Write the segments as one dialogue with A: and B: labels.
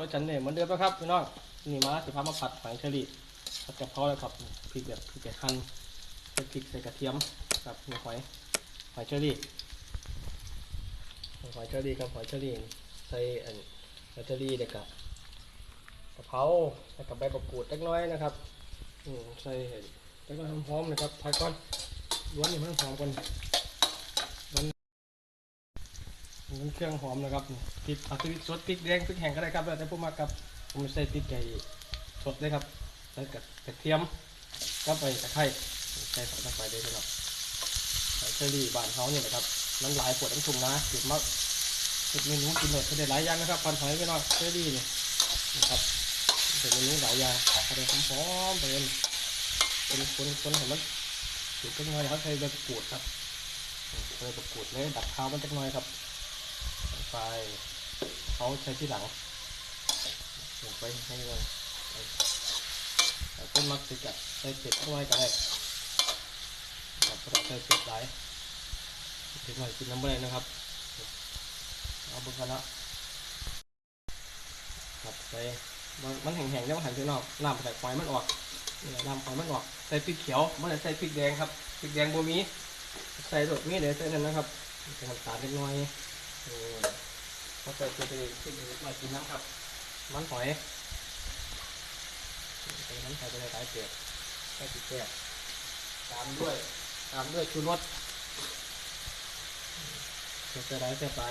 A: คนละจันเนี่ยเหมือนเดิมนะครับพี่น้องนี่มาสิพามาผัดหอยเชอรี่ผัดกะเพราเลยครับพริกแบบพริกแบบหั่นใส่พริกใส่กระเทียมกับหอยหอยเชอรี่หอยเชอรี่ครับหอยเชอรี่ใส่อันหอยเชอรี่เด็กกะกะเพราใส่กับใบมะกรูดเล็กน้อยนะครับใส่เล็กน้อยหอมๆนะครับผัดก่อนล้วนนี่มันหอมก่อน มัน เครื่องหอมนะครับพริกผัดพริกสดพริกแดงพริกแห้งก็ได้ครับแต่ผู้มากับผมใส่พริกไก่สดเลยครับใส่กับกระเทียมก็ไปตะไคร้ใส่ลงไปเลยครับใส่เชอรี่บานเขาเนี่ยนะครับมันหลายปวดทั้งชุ่มนะเก็บมากเก็บเมนูกินเลยได้หลายอย่างนะครับพันหอยไปหน่อยเชอรี่เนี่ยนะครับเป็นเมนูหลายอย่างอะไรหอมๆเป็นเป็นคนคนเห็นมันถูกกันหน่อยเขาใส่ใบมะกรูดครับใส่ใบมะกรูดเลยดับข้าวมันจักหน่อยครับ ไปเขาใช้ที่หลังลงไปให้เลยแต่ต้นมักสิกัดใส่เผ็ดด้วยก็ได้กับกระดาษใส่เผ็ดหลายเผ็ดหน่อยกินน้ำอะไรนะครับ เอาบุกันละครับใส่มันแห้งๆแล้วมันหันไปนอกน้ำใส่ไฟมันออกน้ำไฟมันออก ใส่พริกเขียวไม่ได้ใส่พริกแดงครับพริกแดงโบมีใส่รสมีเดี๋ยวใส่นั่นนะครับใส่น้ำตาลเล็กน้อย พอใส่ตัวไปขึ้นมากินน้ำครับ มันหอยใส่น้ำใส่ไปเลยหลายเกลือใส่ติดแก้วตามด้วย ตามด้วยชูรสเสียไรเสียไป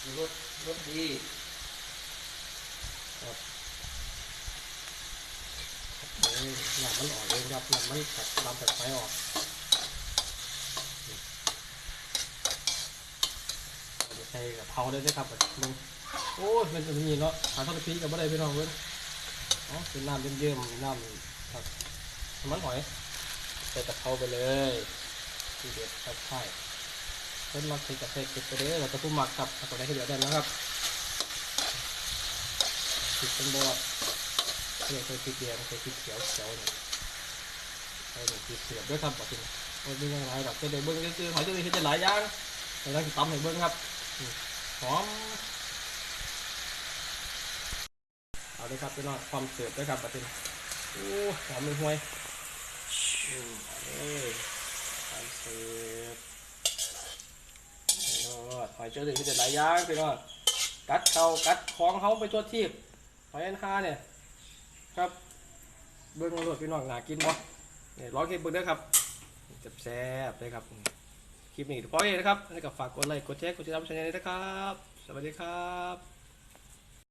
A: ชูรสรสดีครับโอ้ยหนังมันอ่อนเองครับหนังมันตัดลำตัดไฟออก ใส่กับเผาได้ด้วยครับมึงโอ้ยเป็นตัวนี้เนาะหาทอดกะทิกับอะไรไปน้องเว้ยอ๋อเป็นน้ำเยิ้มๆน้ำครับน้ำมันหอยใส่กะเพราไปเลยทีเด็ดครับใช่เพิ่นมักใส่กะเพราเก็บไปเลยเราจะพูดมักกับเอาไปได้ที่เดียวได้นะครับติดเป็นบอดเรียกใส่พริกแดงใส่พริกเขียวเขียวเนี่ยใส่หนึ่งพริกเสียบด้วยครับบอกจริงโอ้ยมีอย่างไรดอกเจะได้เบิ้งซื้อๆหอยจะได้เห็นได้หลายอย่างแต่เราจะตำให้เบิ้งครับ หอม เอาเลยครับพี่น้องความเสิร์ฟด้วยครับประเด็นโอ้หอมเลยห่วยอืมเอาเลยความเสิร์ฟยอดหอยเจอเลยที่จะหลายอย่างพี่น้องกัดเขากัดของเขาไปตัวทีบหอยอันฮาเนี่ย ครับเบิ้งมาโหลดพี่น้องหนากินบ่เนี่ยร้องเก็บเบิ้งเด้อครับแซ่บๆเลยครับ คลิปนี้พอเองนะครับแล้วก็ฝากกดไลค์กดแชร์กดติดตามช่องนี้นะครับ สวัสดีครับ